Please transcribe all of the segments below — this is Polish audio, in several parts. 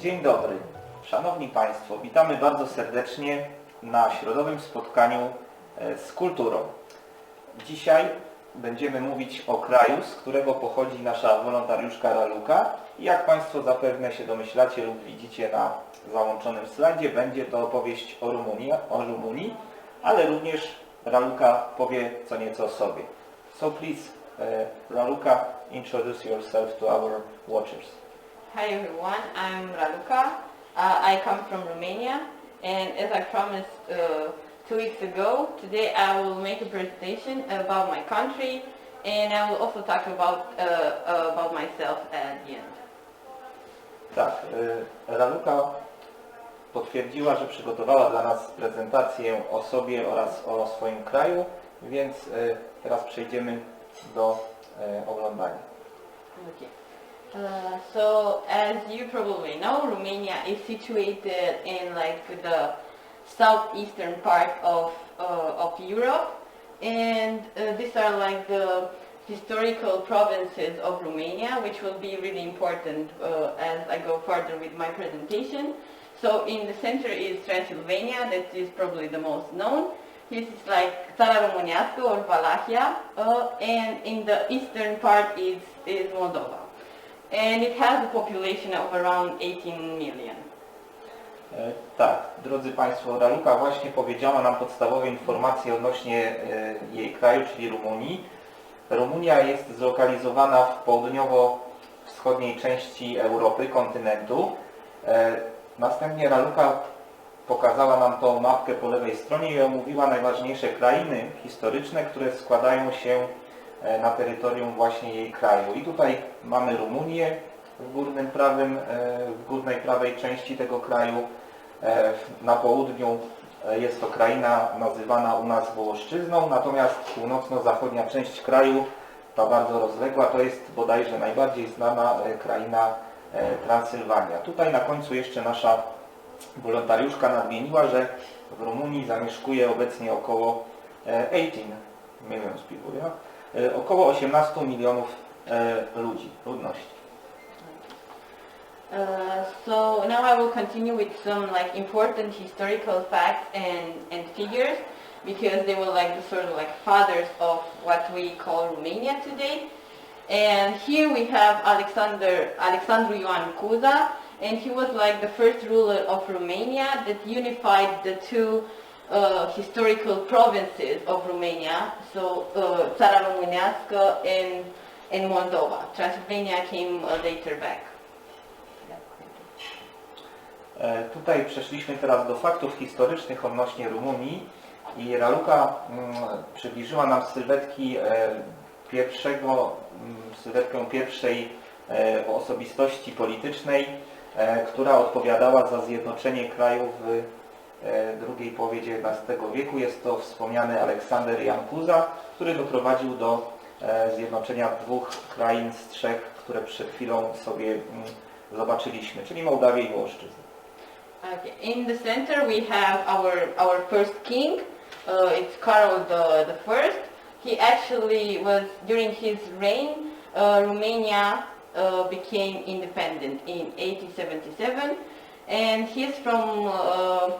Dzień dobry. Szanowni Państwo, witamy bardzo serdecznie na środowym spotkaniu e, z kulturą. Dzisiaj będziemy mówić o kraju, z którego pochodzi nasza wolontariuszka Raluka. Jak Państwo zapewne się domyślacie lub widzicie na załączonym slajdzie, będzie to opowieść o Rumunii, o Rumunii ale również Raluka powie co nieco o sobie. So please, e, Raluka, introduce yourself to our watchers. Hi everyone, I'm Raluca. Uh, I come from Romania and as I promised uh, two weeks ago, today I will make a presentation about my country and I will also talk about, uh, about myself at the end. Tak, y, Raluka potwierdziła, że przygotowała dla nas prezentację o sobie oraz o swoim kraju, więc y, teraz przejdziemy do y, oglądania. Okay. Uh, so as you probably know, Romania is situated in like the southeastern part of uh, of Europe, and uh, these are like the historical provinces of Romania, which will be really important uh, as I go further with my presentation. So in the center is Transylvania, that is probably the most known. This is like Țara or Valahia, uh, and in the eastern part is, is Moldova. And it has a population of around 18 million. E, Tak, drodzy Państwo, Raluka właśnie powiedziała nam podstawowe informacje odnośnie e, jej kraju, czyli Rumunii. Rumunia jest zlokalizowana w południowo-wschodniej części Europy, kontynentu. E, Następnie Raluka pokazała nam tą mapkę po lewej stronie i omówiła najważniejsze krainy historyczne, które składają się na terytorium właśnie jej kraju. I tutaj mamy Rumunię w górnym prawym, e, w górnej prawej części tego kraju. E, Na południu e, jest to kraina nazywana u nas Wołoszczyzną, natomiast północno-zachodnia część kraju, ta bardzo rozległa, to jest bodajże najbardziej znana e, kraina e, Transylwania. Tutaj na końcu jeszcze nasza wolontariuszka nadmieniła, że w Rumunii zamieszkuje obecnie około e, 18 millions people, ja? Około 18 milionów ludzi, ludności. Uh, so now I will continue with some like important historical facts and, and figures because they were like the sort of like fathers of what we call Romania today. And here we have Alexander Alexandru Ioan Cuza, and he was like the first ruler of Romania that unified the two uh, historical provinces of Romania, so uh, Țara Românească and, and Moldova. Transylvania came uh, later back. E, Tutaj przeszliśmy teraz do faktów historycznych odnośnie Rumunii i Raluka mm, przybliżyła nam sylwetki e, pierwszego, mm, sylwetkę pierwszej e, osobistości politycznej, która odpowiadała za zjednoczenie kraju w drugiej połowie XIX wieku. Jest to wspomniany Aleksander Jan Kuza, który doprowadził do e, zjednoczenia dwóch krain z trzech, które przed chwilą sobie mm, zobaczyliśmy, czyli Mołdawię i Wołoszczyznę. Okay. In the center we have our our first king. Uh, it's Karol the, the First. He actually was during his reign, uh, Romania uh, became independent in 1877, and he's from uh,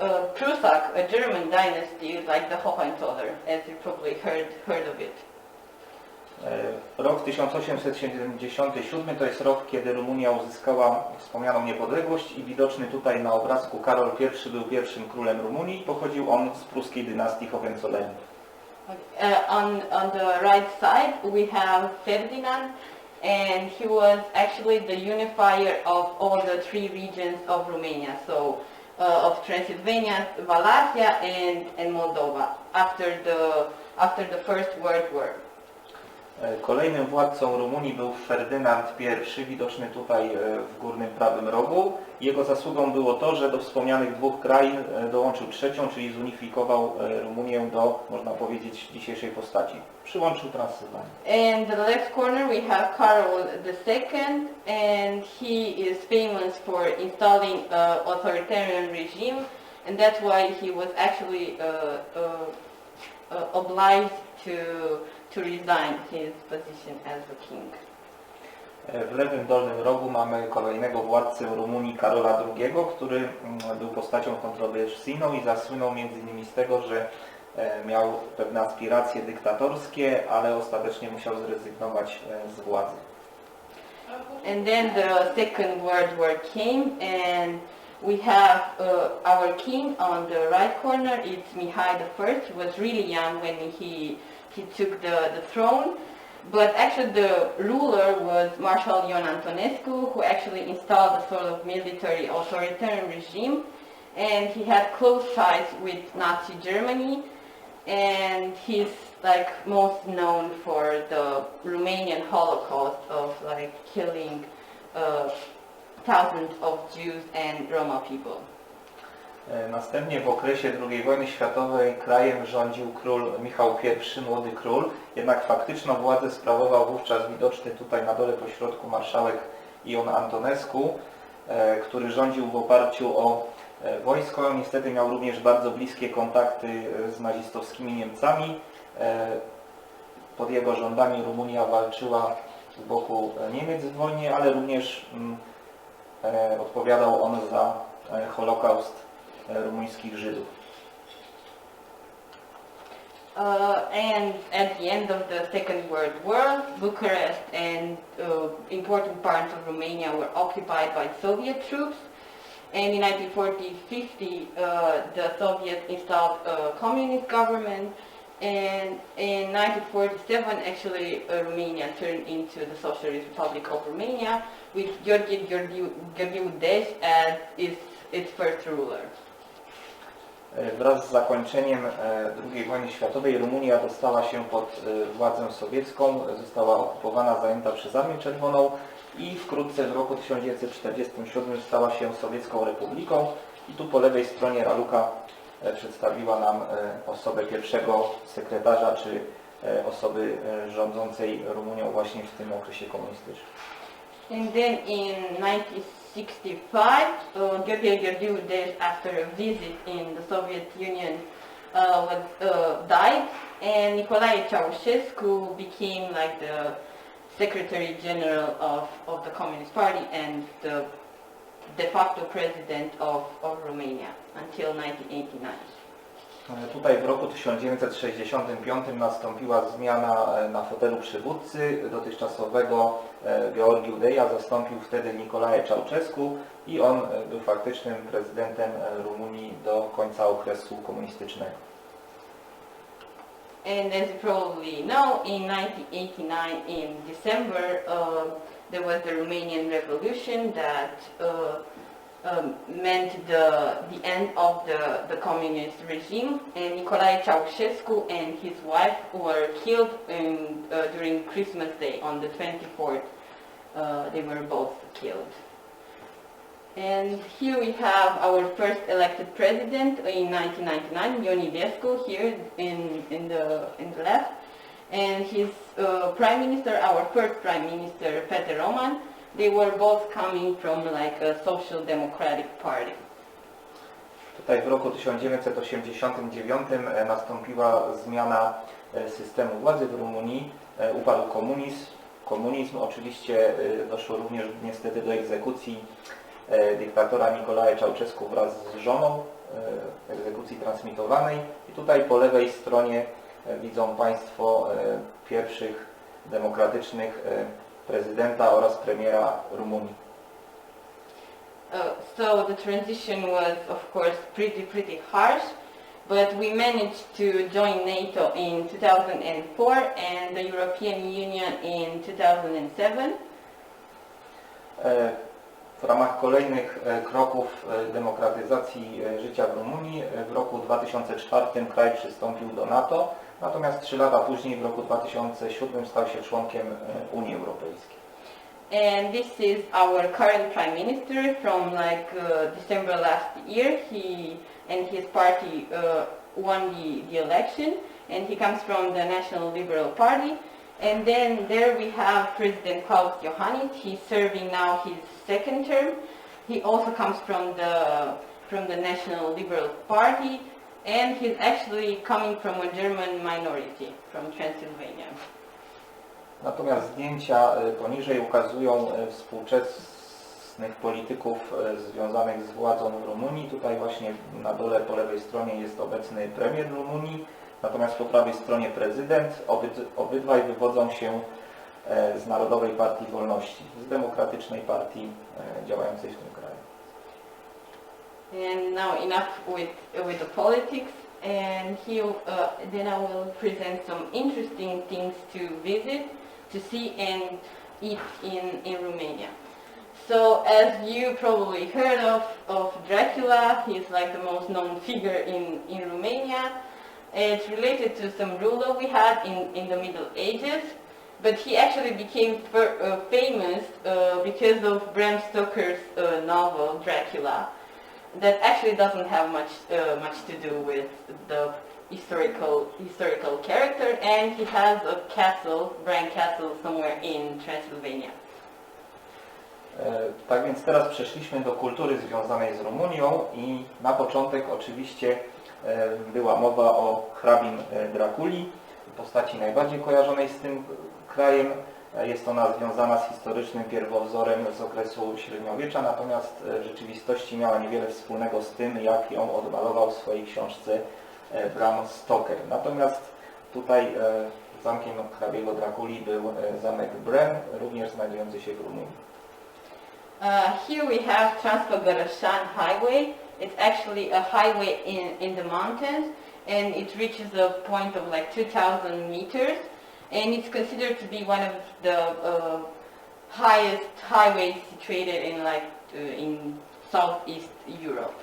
uh, Prusak, a German dynasty like the Hohenzollern, as you probably heard heard of it. E, Rok 1877 to jest rok, kiedy Rumunia uzyskała wspomnianą niepodległość i widoczny tutaj na obrazku Karol I był pierwszym królem Rumunii pochodził on z pruskiej dynastii Hohenzollernów. Uh, on, on the right side, we have Ferdinand, and he was actually the unifier of all the three regions of Romania, so uh, of Transylvania, Wallachia, and, and Moldova after the, after the First World War. E, Kolejnym władcą Rumunii był Ferdynand I, widoczny tutaj e, w górnym prawym rogu. Jego zasługą było to, że do wspomnianych dwóch krain e, dołączył trzecią, czyli zunifikował Rumunię do, można powiedzieć, dzisiejszej postaci. Przyłączył Transylwanię. And the left corner we have Karol II, and he is famous for installing an authoritarian regime, and that's why he was actually uh, uh, uh, obliged to to resign his position as the king. E, W lewym dolnym rogu mamy kolejnego władcę Rumunii Karola II, który mm, był postacią kontrowersyjną i zasłynął m.in. z tego, że e, miał pewne aspiracje dyktatorskie, ale ostatecznie musiał zrezygnować e, z władzy. And then the Second World War came, and we have uh, our king on the right corner. It's Mihai I. He was really young when he he took the, the throne, but actually the ruler was Marshal Ion Antonescu, who actually installed a sort of military authoritarian regime, and he had close ties with Nazi Germany and he's like most known for the Romanian Holocaust of like killing uh, thousands of Jews and Roma people. E, Następnie w okresie II wojny światowej krajem rządził król Michał I, młody król, jednak faktyczną władzę sprawował wówczas widoczny tutaj na dole pośrodku marszałek Ion Antonescu, e, który rządził w oparciu o e, wojsko. Niestety miał również bardzo bliskie kontakty z nazistowskimi Niemcami. Pod jego rządami Rumunia walczyła z boku Niemiec w wojnie, ale również mm, odpowiadał on za Holokaust rumuńskich Żydów. Uh, and at the end of the Second World War, Bucharest and uh, important parts of Romania were occupied by Soviet troops. And in 1940-50, uh, the Soviets installed a communist government. And in 1947, actually, uh, Romania turned into the Socialist Republic of Romania, with Georgi Georgiou Georgiou Dej as its, its first ruler. E, Wraz z zakończeniem e, II wojny światowej Rumunia dostała się pod e, władzę sowiecką, została okupowana, zajęta przez Armię Czerwoną i wkrótce w roku 1947 stała się sowiecką republiką. I tu po lewej stronie Raluka przedstawiła nam osobę pierwszego sekretarza, czy osoby rządzącej Rumunią właśnie w tym okresie komunistycznym. And then in 1965, uh, Gabriel Georgiou Dej, after a visit in the Soviet Union, uh, was, uh, died, and Nicolae Ceausescu became like the Secretary General of, of the Communist Party and the de facto president of, of Romania until 1989. E, Tutaj w roku 1965 nastąpiła zmiana e, na fotelu przywódcy dotychczasowego e, Georgiu Deja, zastąpił wtedy Nicolae Ceausescu i on był faktycznym prezydentem Rumunii do końca okresu komunistycznego. And as you probably know, in 1989, in December, uh, there was the Romanian Revolution that uh, um, meant the, the end of the, the communist regime. And Nicolae Ceausescu and his wife were killed in, uh, during Christmas Day on the 24th. Uh, they were both killed. And here we have our first elected president in 1999, Ion Iliescu, here in, in, the, in the left. And his uh, prime minister, our first prime minister, Peter Roman, they were both coming from like a social democratic party. Tutaj w roku 1989 e, nastąpiła zmiana e, systemu władzy w Rumunii, e, upadł komunizm. Komunizm oczywiście doszło również niestety do egzekucji dyktatora Nicolae Ceausescu wraz z żoną, egzekucji transmitowanej. I tutaj po lewej stronie widzą Państwo pierwszych demokratycznych prezydenta oraz premiera Rumunii. Uh, so the transition was of course pretty pretty harsh, but we managed to join NATO in 2004 and the European Union in 2007. E, W ramach kolejnych e, kroków e, demokratyzacji życia w Rumunii w roku 2004 kraj przystąpił do NATO, natomiast trzy lata później w roku 2007 stał się członkiem Unii Europejskiej. And this is our current prime minister from like uh, December last year. He and his party uh, won the, the election, and he comes from the National Liberal Party. And then there we have President Klaus Iohannis. He's serving now his second term. He also comes from the from the National Liberal Party, and he's actually coming from a German minority from Transylvania. Natomiast zdjęcia e, poniżej ukazują e, współczesnych polityków e, związanych z władzą w Rumunii. Tutaj właśnie na dole po lewej stronie jest obecny premier Rumunii, natomiast po prawej stronie prezydent. Obyd- Obydwaj wywodzą się z Narodowej Partii Wolności, z demokratycznej partii działającej w tym kraju. And now enough with with the politics. And here, uh, then I will present some interesting things to visit, to see and eat in, in Romania. So as you probably heard of, of Dracula, he's like the most known figure in, in Romania. It's related to some ruler we had in, in the Middle Ages, but he actually became uh, famous uh, because of Bram Stoker's uh, novel Dracula that actually doesn't have much uh, much to do with the historical historical character and he has a castle, Castle somewhere in Transylvania. E, Tak więc teraz przeszliśmy do kultury związanej z Rumunią i na początek oczywiście e, była mowa o hrabim e, Drakuli, postaci najbardziej kojarzonej z tym krajem. E, Jest ona związana z historycznym pierwowzorem z okresu średniowiecza, natomiast e, w rzeczywistości miała niewiele wspólnego z tym, jak ją odmalował w swojej książce e, Bram Stoker. Natomiast tutaj zamkiem hrabiego Drakuli był zamek Bren, również znajdujący się w Rumunii. Uh, here we have Transfagorashan Highway. It's actually a highway in, in the mountains and it reaches a point of like 2,000 meters and it's considered to be one of the uh, highest highways situated in like uh, in southeast Europe.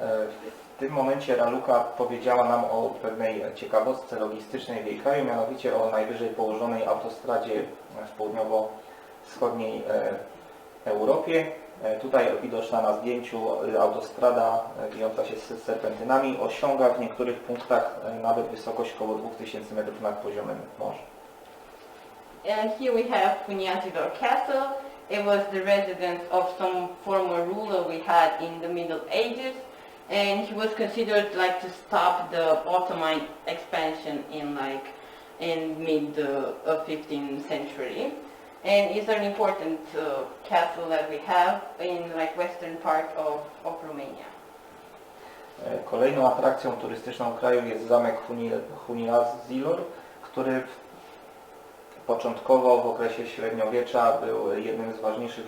E, W tym momencie Raluka powiedziała nam o pewnej ciekawostce logistycznej w jej kraju, mianowicie o najwyżej położonej autostradzie w południowo-wschodniej e, Europie. E, Tutaj widoczna na zdjęciu e, autostrada e, wijąca się z serpentynami osiąga w niektórych punktach e, nawet wysokość około 2000 metrów nad poziomem morza. And here we have Punyazidor Castle. It was the residence of some former ruler we had in the Middle Ages. And he was considered like to stop the Ottoman expansion in like in mid uh, of 15th century. And it's an important uh, castle that we have in like western part of, of Romania. E, Kolejną atrakcją turystyczną kraju jest zamek Huni- Huniazilor, który w- początkowo w okresie średniowiecza był jednym z ważniejszych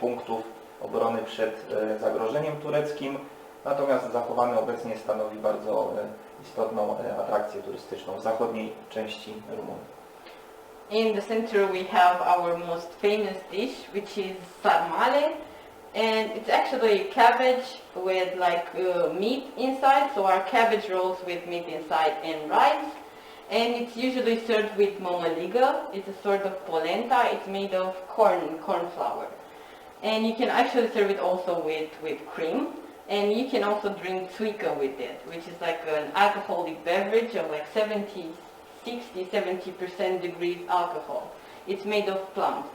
punktów obrony przed e, zagrożeniem tureckim, natomiast zachowany obecnie stanowi bardzo e, istotną e, atrakcję turystyczną w zachodniej części Rumunii. In the center we have our most famous dish, which is sarmale, and it's actually cabbage with like uh, meat inside, so our cabbage rolls with meat inside and rice, and it's usually served with momaliga. It's a sort of polenta. It's made of corn, corn flour, and you can actually serve it also with with cream. And you can also drink suika with it, which is like an alcoholic beverage of like 70, 60, 70% degrees alcohol. It's made of plums.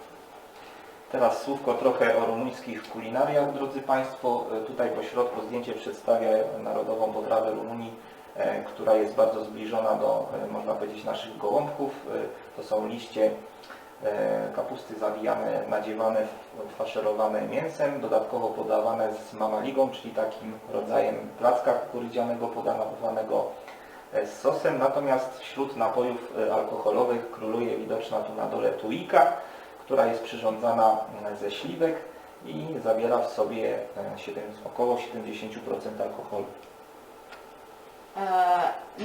Teraz słówko trochę o rumuńskich kulinariach, drodzy Państwo. E, Tutaj po środku zdjęcie przedstawia narodową potrawę Rumunii, e, która jest bardzo zbliżona do, e, można powiedzieć, naszych gołąbków. To są liście kapusty zawijane, nadziewane, faszerowane mięsem, dodatkowo podawane z mamaligą, czyli takim rodzajem placka kukurydzianego podawanego z sosem. Natomiast wśród napojów e, alkoholowych króluje widoczna tu na dole tuika, która jest przyrządzana e, ze śliwek i zawiera w sobie e, siedem- około 70% alkoholu. Uh,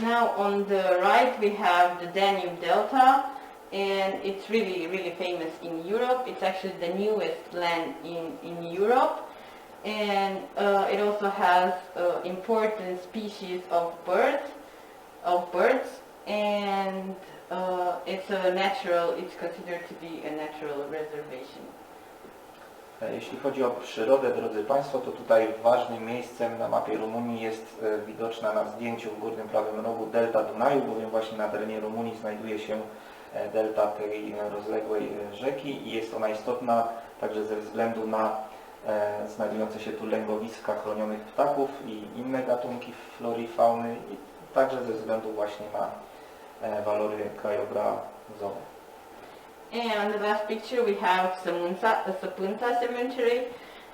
now on the right we have the Danube Delta and it's really really famous in Europe. It's actually the newest land in, in Europe and uh, it also has uh, important species of birds of birds and uh, it's a natural it's considered to be a natural reservation. E, Jeśli chodzi o przyrodę, drodzy Państwo, to tutaj ważnym miejscem na mapie Rumunii jest e, widoczna na zdjęciu w górnym prawym rogu delta Dunaju, bowiem właśnie na terenie Rumunii znajduje się e, delta tej rozległej rzeki i jest ona istotna także ze względu na znajdujące się tu lęgowiska chronionych ptaków i inne gatunki flory i fauny i także ze względu właśnie na e, walory krajobrazowe. And on the last picture we have Samunsa, the uh, Sapunta Cemetery.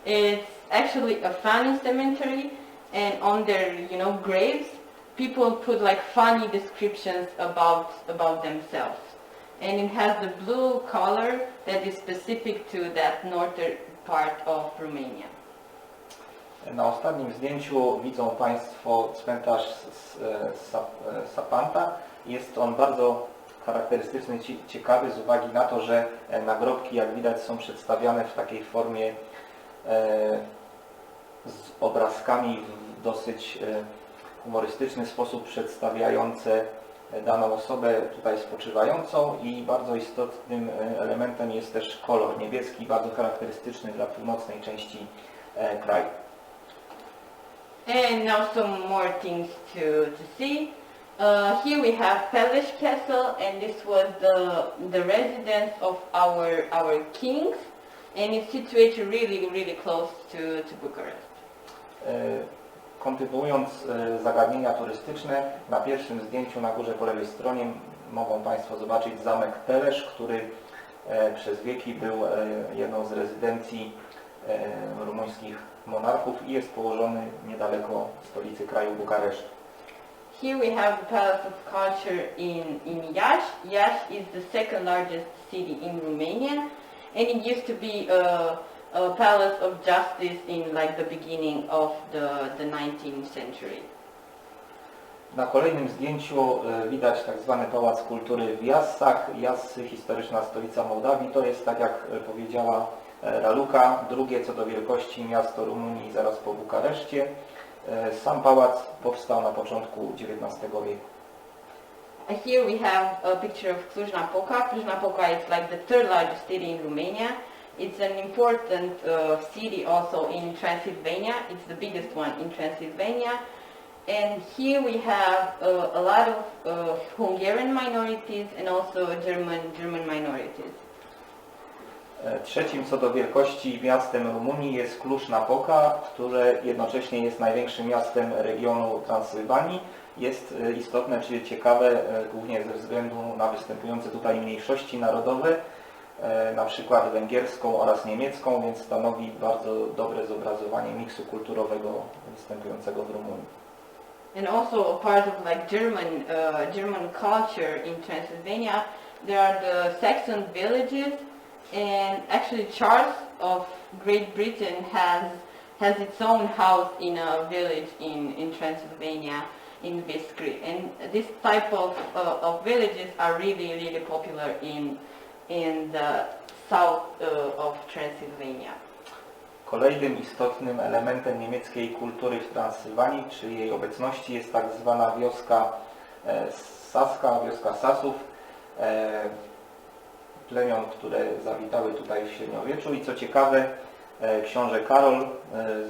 It's actually a funny cemetery and on their, you know, graves, people put like funny descriptions about, about themselves. And it has the blue color that is specific to that northern part of Romania. Na ostatnim zdjęciu widzą Państwo cmentarz e, Sapanta. Jest on bardzo charakterystyczny, ci- ciekawy z uwagi na to, że e, nagrobki, jak widać, są przedstawiane w takiej formie e, z obrazkami w dosyć humorystyczny sposób przedstawiające daną osobę tutaj spoczywającą i bardzo istotnym elementem jest też kolor niebieski, bardzo charakterystyczny dla północnej części kraju. And some more things to, to see. Uh, here we have Pelish Castle and this was the, the residence of our, our kings and it's situated really, really close to, to Bucharest. E, Kontynuując e, zagadnienia turystyczne, na pierwszym zdjęciu na górze po lewej stronie mogą Państwo zobaczyć zamek Pelesz, który e, przez wieki był jedną z rezydencji rumuńskich monarchów i jest położony niedaleko stolicy kraju Bukareszt. Here we have the Palace of Culture in, in Iași. Iași is the second largest city in Romania and it used to be a, a palace of justice in like the beginning of the, the 19th century. Na kolejnym zdjęciu e, widać tak zwany Pałac Kultury w Jassach. Jassy, historyczna stolica Mołdawii, to jest, tak jak e, powiedziała e, Raluka, drugie co do wielkości miasto Rumunii zaraz po Bukareszcie. E, Sam pałac powstał na początku XIX wieku. Uh, Here we have a picture of Cluj-Napoca. Cluj-Napoca is like the third largest city in Romania. It's an important uh, city also in Transylvania. It's the biggest one in Transylvania. And here we have uh, a lot of uh, Hungarian minorities and also German German minorities. E, Trzecim co do wielkości miastem Rumunii jest Cluj-Napoca, które jednocześnie jest największym miastem regionu Transylwanii. Jest e, istotne czy ciekawe e, głównie ze względu na występujące tutaj mniejszości narodowe, na przykład węgierską oraz niemiecką, więc stanowi bardzo dobre zobrazowanie miksu kulturowego występującego w Rumunii. And also a part of like German uh, German culture in Transylvania, there are the Saxon villages, and actually Charles of Great Britain has has its own house in a village in in Transylvania in Biskri, and this type of uh, of villages are really really popular in in the south uh, of Transylvania. Kolejnym istotnym elementem niemieckiej kultury w Transylwanii, czy jej obecności jest tak zwana wioska e, Saska, wioska Sasów, e, plemion, które zawitały tutaj w średniowieczu i co ciekawe, e, książę Karol e,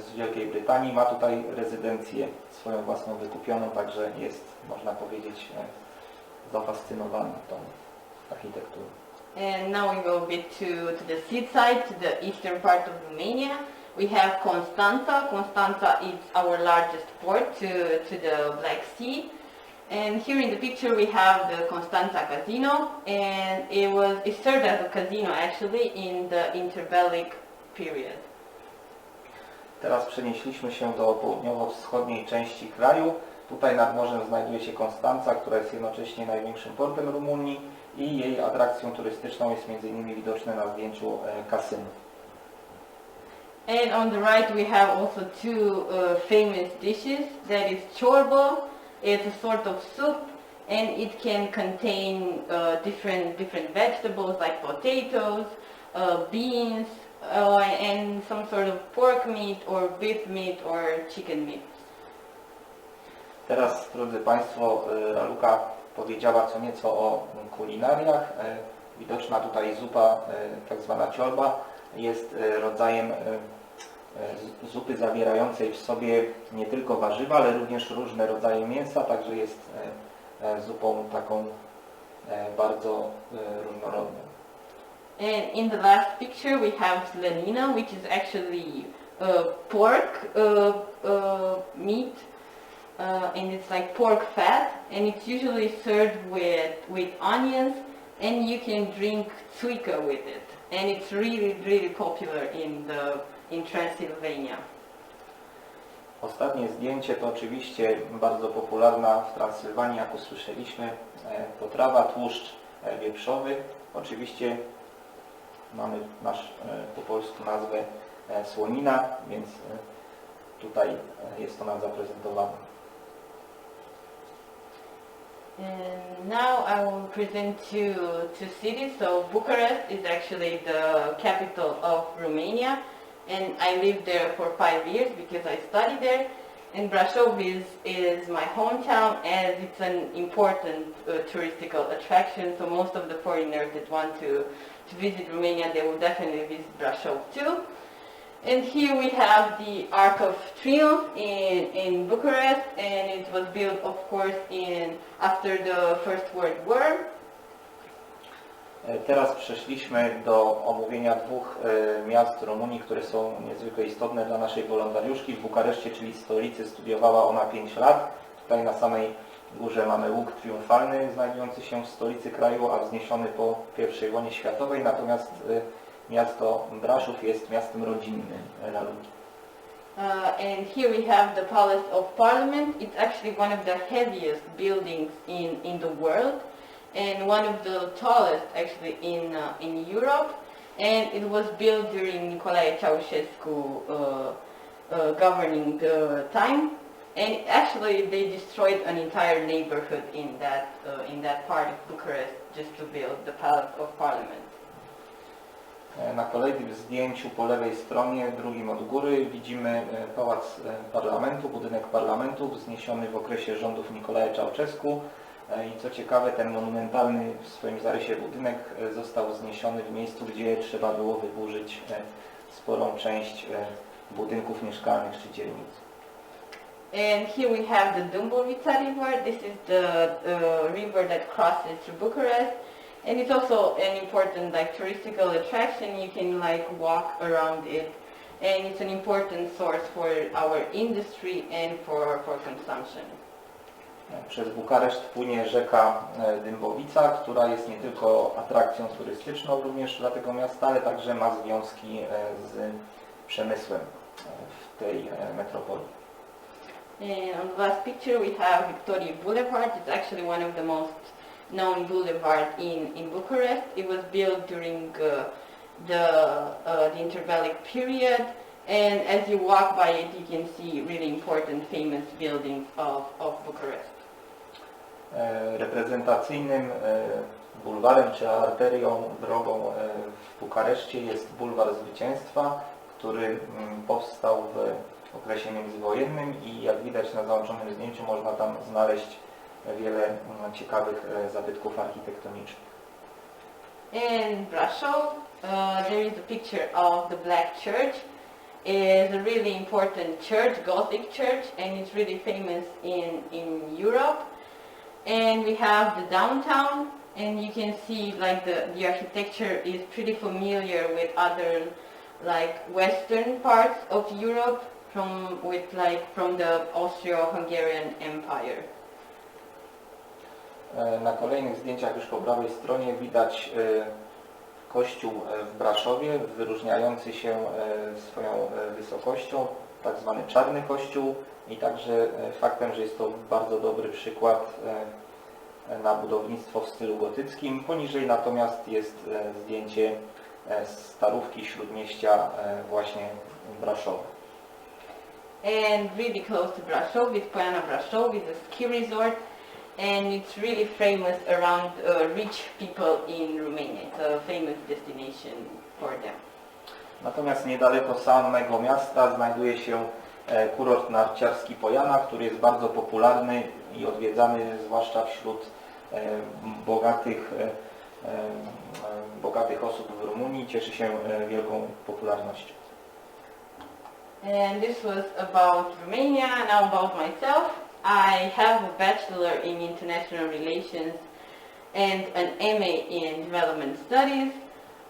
z Wielkiej Brytanii ma tutaj rezydencję swoją własną wykupioną, także jest, można powiedzieć, e, zafascynowany tą architekturą. And now we a bit to, to the seaside, to the eastern part of Romania. We have Constanța. Constanța is our largest port to, to the Black Sea. And here in the picture we have the Constanța Casino and it was it served as a casino actually in the interbellic period. Teraz przenieśliśmy się do południowo-wschodniej części kraju. Tutaj nad morzem znajduje się Konstanca, która jest jednocześnie największym portem Rumunii i jej atrakcją turystyczną jest m.in. widoczne na zdjęciu kasyno. And on the right we have also two uh, famous dishes. That is chorba. It's a sort of soup and it can contain uh, different different vegetables like potatoes, uh, beans, uh, and some sort of pork meat or beef meat or chicken meat. Teraz, drodzy Państwo, e, Raluka powiedziała co nieco o kulinariach. E, Widoczna tutaj zupa, e, tak zwana ciorba, jest rodzajem zupy zawierającej w sobie nie tylko warzywa, ale również różne rodzaje mięsa, także jest zupą taką bardzo różnorodną. And in the last picture we have lenina, which is actually uh, pork uh, uh, meat, uh, and it's like pork fat, and it's usually served with with onions, and you can drink suika with it. And it's really, really popular in the in Transylvania. Ostatnie zdjęcie to oczywiście bardzo popularna w Transylwanii, jak usłyszeliśmy, e, potrawa, tłuszcz e, wieprzowy. Oczywiście mamy nasz e, po polsku nazwę słonina, więc tutaj jest to nam zaprezentowane. And now I will present two, two cities. So Bucharest is actually the capital of Romania and I lived there for five years because I studied there. And Brasov is, is my hometown as it's an important uh, touristical attraction. So most of the foreigners that want to, to visit Romania, they will definitely visit Brasov too. And here we have the Arc of Triumph in, in Bucharest, and it was built, of course, in after the First World War. E, Teraz przeszliśmy do omówienia dwóch e, miast Rumunii, które są niezwykle istotne dla naszej wolontariuszki. W Bukareszcie, czyli stolicy, studiowała ona 5 lat. Tutaj na samej górze mamy łuk triumfalny znajdujący się w stolicy kraju, a wzniesiony po I wojnie światowej. Natomiast e, miasto Braszów jest miastem rodzinnym Raluki. Uh, and here we have the Palace of Parliament. It's actually one of the heaviest buildings in, in the world and one of the tallest actually in, uh, in Europe. And it was built during Nicolae Ceausescu uh, uh, governing time. And actually they destroyed an entire neighborhood in that, uh, in that part of Bucharest just to build the Palace of Parliament. Na kolejnym zdjęciu po lewej stronie, drugim od góry, widzimy pałac parlamentu, budynek parlamentu wzniesiony w okresie rządów Nikolaja Czałczesku. E, I co ciekawe, ten monumentalny w swoim zarysie budynek e, został wzniesiony w miejscu, gdzie trzeba było wyburzyć e, sporą część budynków mieszkalnych czy dzielnic. And here we have the Dumbovica River. This is the uh, river that crosses through Bucharest. And it's also an important like touristical attraction. You can like walk around it. And it's an important source for our industry and for, for consumption. Przez Bukareszt płynie rzeka e, Dymbowica, która jest nie tylko atrakcją turystyczną również dla tego miasta, ale także ma związki e, z przemysłem e, w tej metropolii. On the last picture we have Victoria Boulevard. It's actually one of the most known boulevard in, in Bucharest. It was built during uh, the, uh, the interbellic period. And as you walk by it, you can see really important famous buildings of, of Bucharest. E, Reprezentacyjnym e, bulwarem czy arterią drogą e, w Bukareszcie jest Bulwar Zwycięstwa, który mm, powstał w okresie międzywojennym i jak widać na załączonym zdjęciu można tam znaleźć wiele mm, ciekawych zabytków architektonicznych. In Brasov, uh, there is a picture of the Black Church. It's a really important church, Gothic church, and it's really famous in, in Europe. And we have the downtown, and you can see like the, the architecture is pretty familiar with other like western parts of Europe from with like from the Austro-Hungarian Empire. Na kolejnych zdjęciach już po prawej stronie widać kościół w Braszowie, wyróżniający się swoją wysokością, tak zwany czarny kościół i także e, faktem, że jest to bardzo dobry przykład e, na budownictwo w stylu gotyckim. Poniżej natomiast jest e, zdjęcie e, starówki śródmieścia e, właśnie w Braszowie. And really close to Brasov is Poiana Brasov, it's a ski resort and it's really famous around uh, rich people in Romania. It's a famous destination for them. Natomiast niedaleko samego miasta znajduje się e, kurort narciarski Pojana, który jest bardzo popularny i odwiedzany zwłaszcza wśród e, bogatych, e, bogatych osób w Rumunii. Cieszy się wielką popularnością. And this was about Romania. Now about myself. I have a bachelor in international relations and an MA in development studies.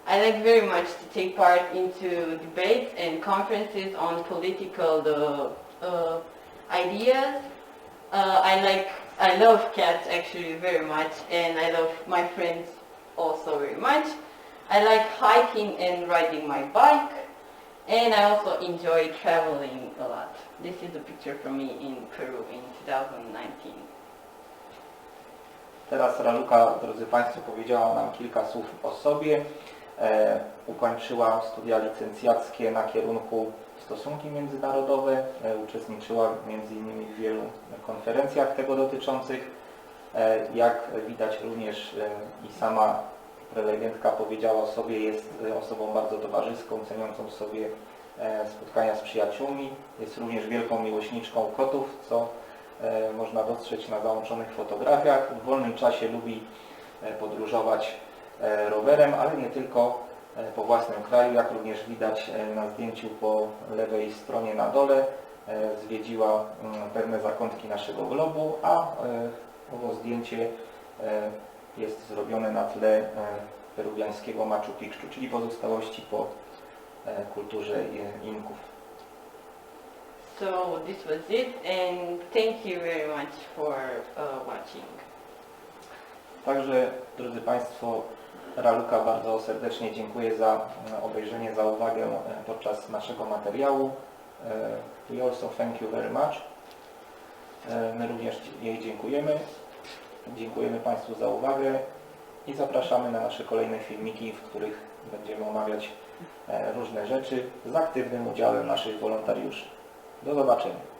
I like very much to take part into debates and conferences on political uh, uh, ideas. Uh, I like, I love cats actually very much, and I love my friends also very much. I like hiking and riding my bike, and I also enjoy traveling a lot. This is a picture from me in Peru in 2019. Teraz Raluka, drodzy Państwo, powiedziała nam kilka słów o sobie. E, ukończyła studia licencjackie na kierunku stosunki międzynarodowe. E, uczestniczyła m.in. w wielu konferencjach tego dotyczących. E, jak widać również i sama prelegentka powiedziała o sobie, jest osobą bardzo towarzyską, ceniącą sobie spotkania z przyjaciółmi. Jest również wielką miłośniczką kotów, co można dostrzec na załączonych fotografiach. W wolnym czasie lubi podróżować rowerem, ale nie tylko e, po własnym kraju, jak również widać e, na zdjęciu po lewej stronie na dole. e, Zwiedziła mm, pewne zakątki naszego globu, a e, owo zdjęcie e, jest zrobione na tle e, peruwiańskiego Machu Picchu, czyli pozostałości po e, kulturze e, Inków. So this was it, and thank you very much for uh, watching. Także, drodzy Państwo, Raluka bardzo serdecznie dziękuję za e, obejrzenie, za uwagę e, podczas naszego materiału. E, We also thank you very much. My również jej dziękujemy. Dziękujemy Państwu za uwagę i zapraszamy na nasze kolejne filmiki, w których będziemy omawiać różne rzeczy z aktywnym udziałem naszych wolontariuszy. Do zobaczenia.